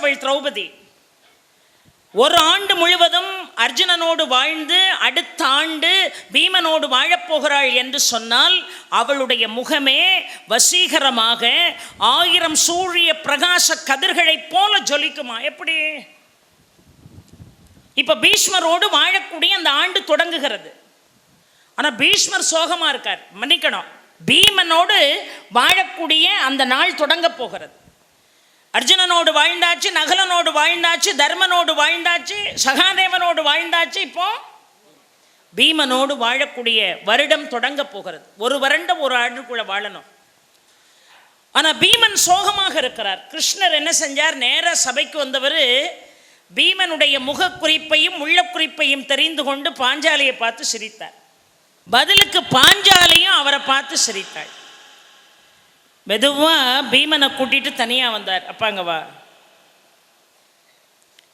பெற்றவள் திரௌபதி. ஒரு ஆண்டு முழுவதும் அர்ஜுனனோடு வாழ்ந்து அடுத்த ஆண்டு பீமனோடு வாழப்போகிறாள் என்று சொன்னால் அவளுடைய முகமே வசீகரமாக ஆயிரம் சூரிய பிரகாச கதிர்களைப் போல ஜொலிக்குமா? எப்படி? இப்ப பீஷ்மரோடு வாழக்கூடிய அந்த ஆண்டு தொடங்குகிறது. ஆனா பீஷ்மர் சோகமா இருக்கார் மன்னிக்கணும். பீமனோடு வாழக்கூடிய அந்த நாள் தொடங்க போகிறது. அர்ஜுனனோடு வாழ்ந்தாச்சு நகலனோடு வாழ்ந்தாச்சு தர்மனோடு வாழ்ந்தாச்சு சகாதேவனோடு வாழ்ந்தாச்சு. இப்போ பீமனோடு வாழக்கூடிய வருடம் தொடங்க போகிறது. ஒரு வருடம் ஒரு ஆண்டுக்குள்ள வாழணும். ஆனா பீமன் சோகமாக இருக்கிறார். கிருஷ்ணர் என்ன செஞ்சார்? நேர சபைக்கு வந்தவர் பீமனுடைய முகக்குறிப்பையும் உள்ளக்குறிப்பையும் தெரிந்து கொண்டு பாஞ்சாலியை பார்த்து சிரித்தார். பதிலுக்கு பாஞ்சாலியும் அவரை பார்த்து சிரித்தாள் மெதுவாக பீமனை கூட்டிட்டு தனியாக வந்தார். அப்பாங்க வா.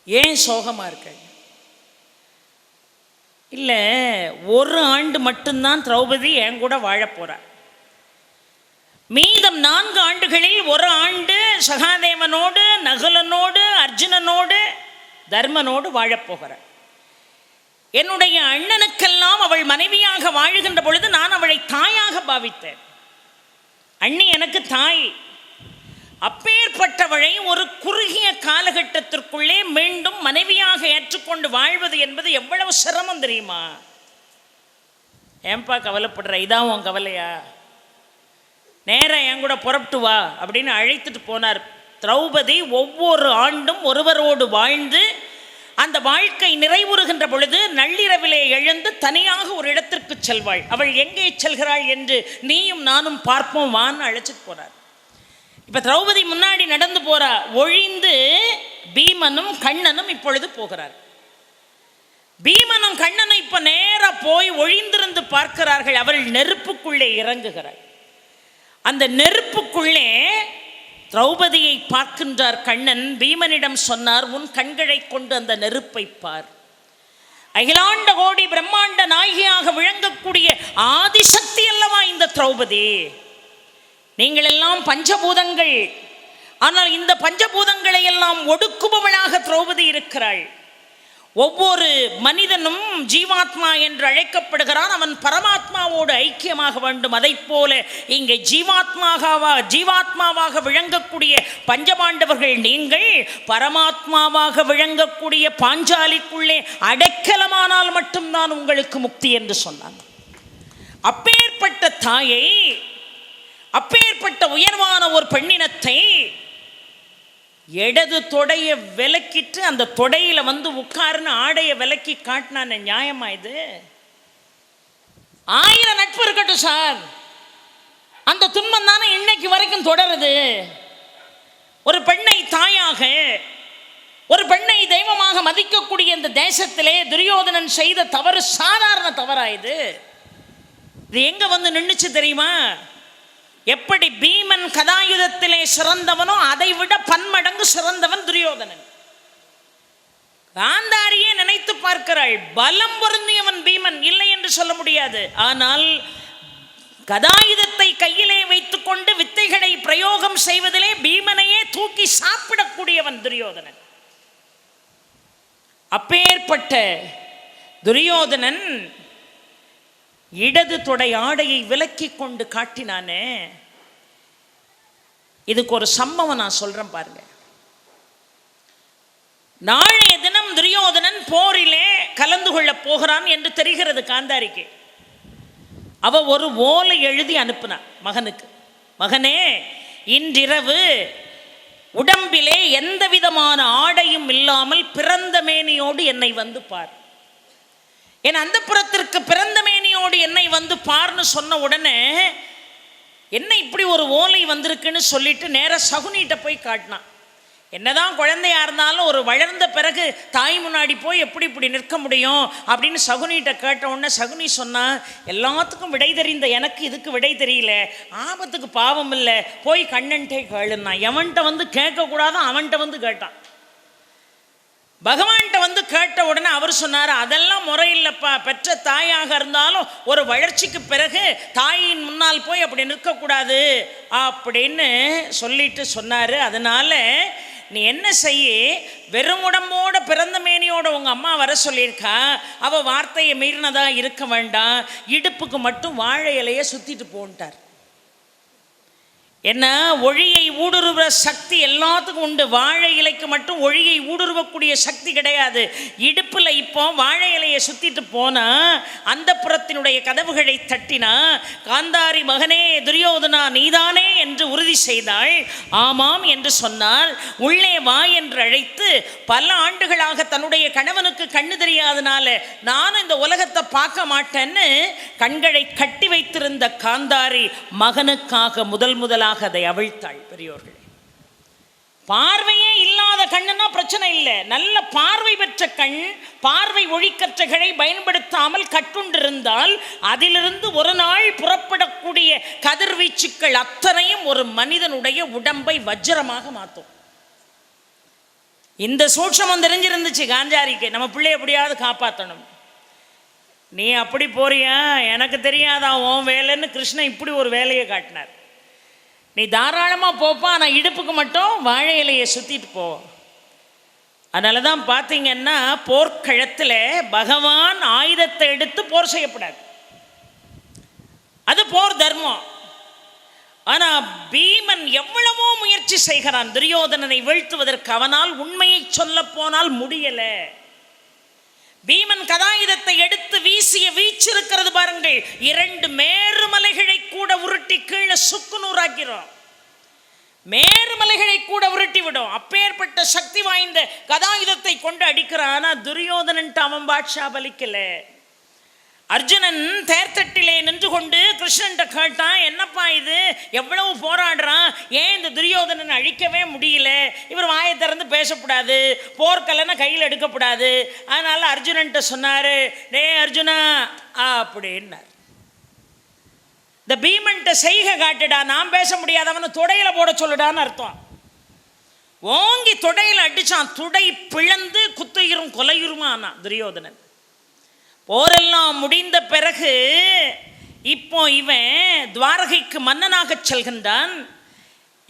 ஏன் சோகமாக இருக்க? இல்லை ஒரு ஆண்டு மட்டும்தான் திரௌபதி என் கூட வாழப் போறார் மீதம் நான்கு ஆண்டுகளில் ஒரு ஆண்டு சகாதேவனோடு நகுலனோடு அர்ஜுனனோடு தர்மனோடு வாழப்போகிறார் என்னுடைய அண்ணனுக்கெல்லாம் அவள் மனைவியாக வாழுகின்ற பொழுது நான் அவளை தாயாக பாவித்தேன். அண்ணி எனக்கு தாய். அப்பேற்பட்டவளை ஒரு குறுகிய காலகட்டத்திற்குள்ளே மீண்டும் மனைவியாக ஏற்றுக்கொண்டு வாழ்வது என்பது எவ்வளவு சிரமம் தெரியுமா? ஏன்பா கவலைப்படுற? இதான் உன் கவலையா? நேராக என் கூட புறப்பட்டு வா அப்படின்னு அழைத்துட்டு போனார். திரௌபதி ஒவ்வொரு ஆண்டும் ஒருவரோடு வாழ்ந்து அந்த வாழ்க்கை நிறைவுறுகின்ற பொழுது நள்ளிரவிலே எழுந்து தனியாக ஒரு இடத்திற்கு செல்வாள். அவள் எங்கே செல்கிறாள் என்று நீயும் நானும் பார்ப்போம் வான்னு அழைச்சிட்டு போறார். இப்ப திரௌபதி முன்னாடி நடந்து போறா ஒழிந்து பீமனும் கண்ணனும் இப்பொழுது போகிறார். பீமனும் கண்ணனும் இப்ப நேராக போய் ஒழிந்திருந்து பார்க்கிறார்கள் அவள் நெருப்புக்குள்ளே இறங்குகிறாள். அந்த நெருப்புக்குள்ளே திரௌபதியை பார்க்கின்றார் கண்ணன். பீமனிடம் சொன்னார் உன் கண்களை கொண்டு அந்த நெருப்பை பார். அகிலாண்ட கோடி பிரம்மாண்ட நாயகியாக விளங்கக்கூடிய ஆதிசக்தி அல்லவா இந்த திரௌபதி? நீங்கள் எல்லாம் பஞ்சபூதங்கள். ஆனால் இந்த பஞ்சபூதங்களை எல்லாம் ஒடுக்குபவளாக திரௌபதி இருக்கிறாள். ஒவ்வொரு மனிதனும் ஜீவாத்மா என்று அழைக்கப்படுகிறான். அவன் பரமாத்மாவோடு ஐக்கியமாக வேண்டும். அதைப் போல இங்கே ஜீவாத்மாக ஜீவாத்மாவாக விளங்கக்கூடிய பஞ்சபாண்டவர்கள் நீங்கள் பரமாத்மாவாக விளங்கக்கூடிய பாஞ்சாலிக்குள்ளே அடைக்கலமானால் மட்டும்தான் உங்களுக்கு முக்தி என்று சொன்னான் அப்பேற்பட்ட தாயை அப்பேற்பட்ட உயர்வான ஒரு பெண்ணினத்தை இடது தொடையை விலக்கிட்டு அந்த தொடையில வந்து உட்காருன்னு ஆடையை விலக்கி காட்டினான நியாயமா இது? ஆயிரம் நட்பு இருக்கட்டும் சார். அந்த துன்பம் தானே இன்னைக்கு வரைக்கும் தொடருது. ஒரு பெண்ணை தாயாக ஒரு பெண்ணை தெய்வமாக மதிக்கக்கூடிய இந்த தேசத்திலே துரியோதனன் செய்த தவறு சாதாரண தவறா இது? இது எங்க வந்து நின்றுச்சு தெரியுமா? எப்படி பீமன் கதாயுதத்திலே சிறந்தவனோ அதை விட பன்மடங்கு சிறந்தவன் துரியோதனன். காந்தாரியே நினைத்து பார்க்கிறாள் பலம் பொருந்தியவன் பீமன் இல்லை என்று சொல்ல முடியாது. ஆனால் கதாயுதத்தை கையிலே வைத்துக்கொண்டு வித்தைகளை பிரயோகம் செய்வதிலே பீமனையே தூக்கி சாப்பிடக்கூடியவன் துரியோதனன். அப்பேற்பட்ட துரியோதனன் இடது தொடை ஆடையை விலக்கி கொண்டு காட்டினானே. இதுக்கு ஒரு சம்பவம் நான் சொல்றேன் பாருங்க. நாளைய தினம் துரியோதனன் போரிலே கலந்து கொள்ள போகிறான் என்று தெரிகிறது காந்தாரிக்கு. அவ ஒரு ஓலை எழுதி அனுப்பினான் மகனுக்கு. மகனே இன்றிரவு உடம்பிலே எந்த விதமான ஆடையும் இல்லாமல் பிறந்த மேனியோடு என்னை வந்து பார். என் அந்த புறத்திற்கு பிறந்த மேனியோடு என்னை வந்து பார்னு சொன்ன உடனே என்ன இப்படி ஒரு ஓலை வந்திருக்குன்னு சொல்லிட்டு நேராக சகுனிகிட்ட போய் காட்டினான். என்னதான் குழந்தையா இருந்தாலும் ஒரு வளர்ந்த பிறகு தாய் முன்னாடி போய் எப்படி இப்படி நிற்க முடியும்? அப்படின்னு சகுனிகிட்ட கேட்ட உடனே சகுனி சொன்னான் எல்லாத்துக்கும் விடை தெரிந்த எனக்கு இதுக்கு விடை தெரியல. ஆபத்துக்கு பாவம் இல்லை. போய் கண்ணன்ட்டே கேளுன்னா எவன்கிட்ட வந்து கேட்கக்கூடாதோ அவன்கிட்ட வந்து கேட்டான். பகவான்கிட்ட வந்து கேட்ட உடனே அவர் சொன்னார் அதெல்லாம் முறையில்லைப்பா. பெற்ற தாயாக இருந்தாலும் ஒரு வளர்ச்சிக்கு பிறகு தாயின் முன்னால் போய் அப்படி நிற்கக்கூடாது. அப்படின்னு சொல்லிட்டு சொன்னார். அதனால் நீ என்ன செய்ய? வெறும் உடம்போட பிறந்த மேனியோட உங்கள் அம்மா வர சொல்லியிருக்கா. அவள் வார்த்தையை மீறினதாக இருக்க வேண்டாம். இடுப்புக்கு மட்டும் வாழை இலையை சுற்றிட்டு போன்ட்டார். என்ன? ஒழியை ஊடுருவ சக்தி எல்லாத்துக்கும் உண்டு. வாழை இலைக்கு மட்டும் ஒழியை ஊடுருவக்கூடிய சக்தி கிடையாது. இடுப்பில் இப்போ வாழை இலையை சுற்றிட்டு போனா அந்த புறத்தினுடைய கதவுகளை தட்டினா காந்தாரி மகனே துரியோதனா நீதானே என்று உறுதி செய்தாள். ஆமாம் என்று சொன்னால் உள்ளே வா என்று அழைத்து பல ஆண்டுகளாக தன்னுடைய கணவனுக்கு கண்ணு தெரியாதனால நானும் இந்த உலகத்தை பார்க்க மாட்டேன்னு கண்களை கட்டி வைத்திருந்த காந்தாரி மகனுக்காக முதல் முதலாக அதை அவிழ்த்தாள் பெரியோர்களே. பார்வையே இல்லாத கண்ணுன்னா பிரச்சனை இல்லை. நல்ல பார்வை பெற்ற கண் பார்வை ஒழிக்கற்றைகளை பயன்படுத்தாமல் கட்டுண்டிருந்தால் அதிலிருந்து ஒரு நாள் புறப்படக்கூடிய கதிர்வீச்சுக்கள் அத்தனையும் ஒரு மனிதனுடைய உடம்பை வஜ்ரமாக மாற்றும் இந்த சூட்சமம் தெரிஞ்சிருந்துச்சு காஞ்சாரிக்கு. நம்ம பிள்ளை எப்படியாவது காப்பாற்றணும் நீ அப்படி போறியா? எனக்கு தெரியாதா? உன் வேலைன்னு கிருஷ்ணன் இப்படி ஒரு வேலையை காட்டினார். நீ தாராளமாக போப்பா ஆனால் இடுப்புக்கு மட்டும் வாழை இலையை சுற்றிட்டு போ. அதனால தான் பார்த்தீங்கன்னா போர்க்களத்தில் பகவான் ஆயுதத்தை எடுத்து போர் செய்யப்படாது அது போர் தர்மம். ஆனால் பீமன் எவ்வளவோ முயற்சி செய்கிறான் துரியோதனனை வீழ்த்துவதற்கு அவனால் உண்மையை சொல்ல போனால் முடியலை. பீமன் கதாயுதத்தை எடுத்து வீசிய வீச்சு இருக்கிறது பாருங்கள். இரண்டு மேருமலைகளை கூட உருட்டி கீழே சுக்குநூறாக்கிறோம் மேருமலைகளை கூட உருட்டி விடும். அப்பேற்பட்ட சக்தி வாய்ந்த கதாயுதத்தை கொண்டு அடிக்கிறான். ஆனால் துரியோதனன்ட்டு அவன் பாட்ஷா பலிக்கலை. அர்ஜுனன் தேர்தட்டிலே நின்று கொண்டு கிருஷ்ணன்ட்ட கேட்டான் என்னப்பா இது? எவ்வளவு போராடுறான்? ஏன் இந்த துரியோதனன் அழிக்கவே முடியல? இவர் வாயை திறந்து பேசக்கூடாது போர்க்கலனை கையில் எடுக்கக்கூடாது அதனால அர்ஜுனன்ட்ட சொன்னாரு டே அர்ஜுனா அப்படின்னார். இந்த பீமன்ட்ட செய்கை காட்டுடா நான் பேச முடியாதவன் தொடையில போட சொல்லுடான்னு அர்த்தம். ஓங்கி தொடையில் அடிச்சான் துடை பிளந்து குத்துயிரும் கொலையுருமா ஆனான் துரியோதனன். போரெல்லாம் முடிந்த பிறகு இப்போ இவன் துவாரகைக்கு மன்னனாக செல்கின்றான்.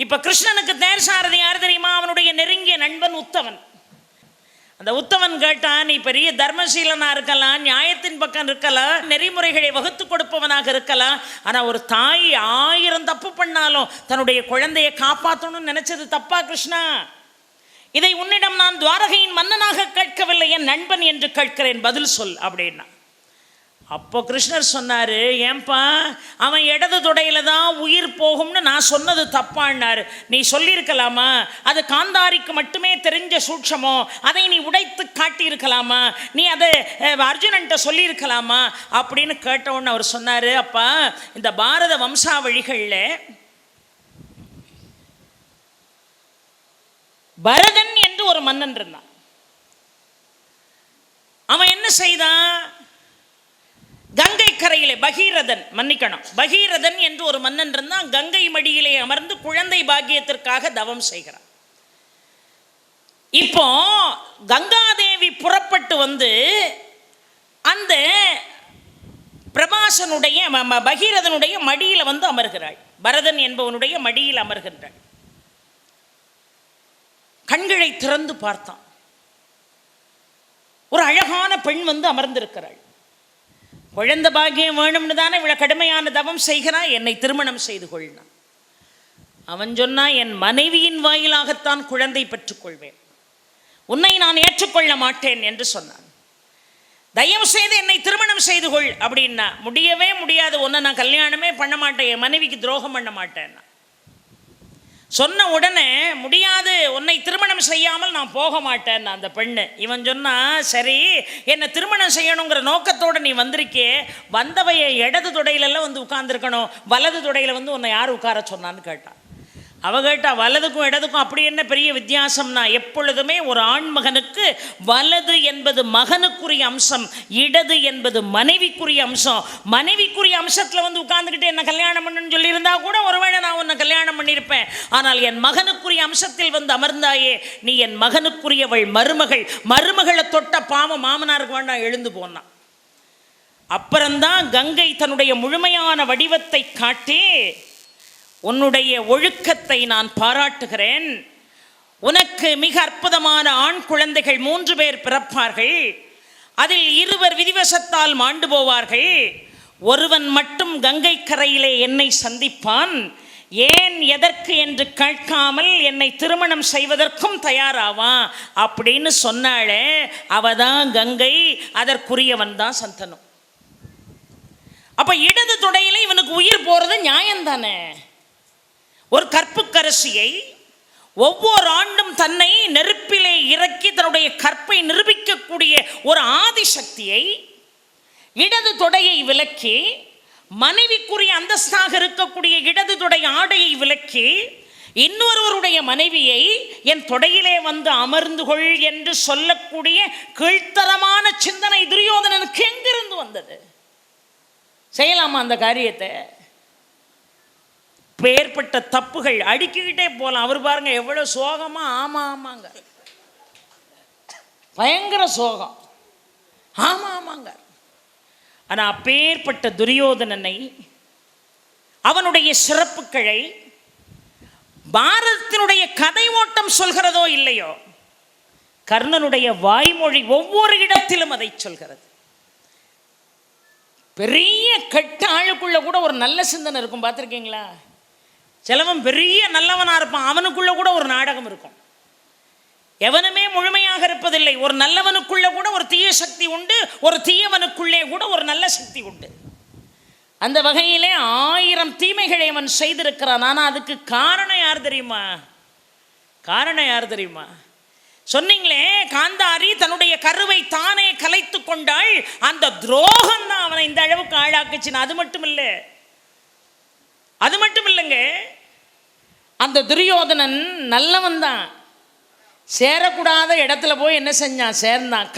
இப்போ கிருஷ்ணனுக்கு தேர் சாரதி யார் தெரியுமா? அவனுடைய நெருங்கிய நண்பன் உத்தவன். அந்த உத்தவன் கேட்டான் நீ பெரிய தர்மசீலனாக இருக்கலாம் நியாயத்தின் பக்கம் இருக்கலாம் நெறிமுறைகளை வகுத்து கொடுப்பவனாக இருக்கலாம். ஆனால் ஒரு தாய் ஆயிரம் தப்பு பண்ணாலும் தன்னுடைய குழந்தையை காப்பாற்றணும்னு நினச்சது தப்பா கிருஷ்ணா? இதை உன்னிடம் நான் துவாரகையின் மன்னனாக கேட்கவில்லை என் நண்பன் என்று கேட்கிறேன் பதில் சொல் அப்படின்னா. அப்போ கிருஷ்ணர் சொன்னார் ஏன்பா அவன் இடது தொடையில தான் உயிர் போகும்னு நான் சொன்னது தப்பான்னார். நீ சொல்லியிருக்கலாமா? அது காந்தாரிக்கு மட்டுமே தெரிஞ்ச சூட்சமோ? அதை நீ உடைத்து காட்டியிருக்கலாமா? நீ அதை அர்ஜுனன்ட்ட சொல்லியிருக்கலாமா? அப்படின்னு கேட்டவுடனே அவர் சொன்னாரு அப்பா இந்த பாரத வம்சாவழிகளில் பரத அப்படின்னு ஒரு மன்னன் இருந்தான். அவன் என்ன செய்தான்? கங்கை கரையிலே பகீரதன் மன்னிக்கணும் பகீரதன் என்று ஒரு மன்னன் இருந்தான். கங்கை மடியிலே அமர்ந்து குழந்தை பாக்கியத்திற்காக தவம் செய்கிறான். இப்போ கங்காதேவி புறப்பட்டு வந்து அந்த பிரபாசனுடைய பகீரதனுடைய மடியில் வந்து அமர்கிறாள். பரதன் என்பவனுடைய மடியில் அமர்கின்றாள். கண்களை திறந்து பார்த்தான். ஒரு அழகான பெண் வந்து அமர்ந்திருக்கிறாள். குழந்தை பாக்கியம் வேணும்னு தானே இவ்வளோ கடுமையான தவம் செய்கிறான் என்னை திருமணம் செய்து கொள்ளான். அவன் சொன்னால் என் மனைவியின் வாயிலாகத்தான் குழந்தை பெற்றுக்கொள்வேன். உன்னை நான் ஏற்றுக்கொள்ள மாட்டேன் என்று சொன்னான். தயவு செய்து என்னை திருமணம் செய்து கொள் அப்படின்னா முடியவே முடியாது. ஒன்று நான் கல்யாணமே பண்ண மாட்டேன். என் மனைவிக்கு துரோகம் பண்ண மாட்டேன்னா. சொன்ன உடனே முடியாது உன்னை திருமணம் செய்யாமல் நான் போக மாட்டேன் அந்த பெண்ணு. இவன் சொன்னா சரி என்னை திருமணம் செய்யணுங்கிற நோக்கத்தோடு நீ வந்திருக்கே வந்தவைய இடது துடையிலெல்லாம் வந்து உட்கார்ந்துருக்கணும். வலது துடையில் வந்து உன்னை யார் உட்கார சொன்னான்னு கேட்டான் அவகிட்ட வலதுக்கும் இடதுக்கும் அப்படி என்ன பெரிய வித்தியாசம்னா எப்பொழுதுமே ஒரு ஆண்மகனுக்கு வலது என்பது மகனுக்குரிய அம்சம் இடது என்பது மனைவிக்குரிய அம்சம். மனைவிக்குரிய அம்சத்தில் வந்து உட்கார்ந்துக்கிட்டு என்ன கல்யாணம் பண்ணுன்னு சொல்லியிருந்தா கூட ஒருவேளை நான் உன்னை கல்யாணம் பண்ணியிருப்பேன். ஆனால் என் மகனுக்குரிய அம்சத்தில் வந்து அமர்ந்தாயே நீ என் மகனுக்குரியவள் மருமகள். மருமகளை தொட்ட பாவம் மாமனாருக்கு வேண்டாம் எழுந்து போனான். அப்புறம்தான் கங்கை தன்னுடைய முழுமையான வடிவத்தை காட்டி உன்னுடைய ஒழுக்கத்தை நான் பாராட்டுகிறேன். உனக்கு மிக அற்புதமான ஆண் குழந்தைகள் மூன்று பேர் பிறப்பார்கள். அதில் இருவர் விதிவசத்தால் மாண்டு போவார்கள். ஒருவன் மட்டும் கங்கை கரையிலே என்னை சந்திப்பான். ஏன் எதற்கு என்று கேட்காமல் என்னை திருமணம் செய்வதற்கும் தயாராவான் அப்படின்னு சொன்னாளே அவ தான் கங்கை அதற்குரியவன் தான் சந்தனம் அப்ப இடது தொடையில இவனுக்கு உயிர் போறது நியாயம்தானே? ஒரு கற்புக்கரசியை ஒவ்வொரு ஆண்டும் தன்னை நெருப்பிலே இறக்கி தன்னுடைய கற்பை நிரூபிக்கக்கூடிய ஒரு ஆதிசக்தியை இடது தொடையை விலக்கி மனைவிக்குரிய அந்தஸ்தாக இருக்கக்கூடிய இடது தொடை ஆடையை விலக்கி இன்னொருவருடைய மனைவியை என் தொடையிலே வந்து அமர்ந்து கொள் என்று சொல்லக்கூடிய கீழ்த்தரமான சிந்தனை துரியோதனனுக்கு எங்கிருந்து வந்தது? செய்யலாமா அந்த காரியத்தை? பேர்பட்ட தப்புகள் அடுக்கிக்கிட்டே போகலாம் அவர் பாருங்க எவ்வளோ சோகமா? ஆமா ஆமாங்க. பயங்கர சோகம். ஆமா ஆமாங்க. ஆனா அப்பேற்பட்ட துரியோதனனை அவனுடைய சிறப்புகளை பாரதத்தினுடைய கதை ஓட்டம் சொல்கிறதோ இல்லையோ கர்ணனுடைய வாய்மொழி ஒவ்வொரு இடத்திலும் அதை சொல்கிறது. பெரிய கட்ட ஆளுக்குள்ள கூட ஒரு நல்ல சிந்தனை இருக்கும். பார்த்துருக்கீங்களா? சிலவன் பெரிய நல்லவனாக இருப்பான். அவனுக்குள்ளே கூட ஒரு நாடகம் இருக்கும். எவனுமே முழுமையாக இருப்பதில்லை. ஒரு நல்லவனுக்குள்ளே கூட ஒரு தீய சக்தி உண்டு. ஒரு தீயவனுக்குள்ளே கூட ஒரு நல்ல சக்தி உண்டு. அந்த வகையிலே ஆயிரம் தீமைகளை அவன் செய்திருக்கிறான். ஆனால் அதுக்கு காரணம் யார் தெரியுமா? காரணம் யார் தெரியுமா? சொன்னீங்களே காந்தாரி தன்னுடைய கருவை தானே கலைத்து கொண்டாள். அந்த துரோகம் தான் அவனை இந்த அளவுக்கு ஆளாக்குச்சுன்னு. அது மட்டும் இல்லை. அது மட்டும் இல்லைங்க அந்த துரியோதனன் நல்லவன் தான் சேரக்கூடாத இடத்துல போய் என்ன செஞ்சான்? சேர்ந்தான்.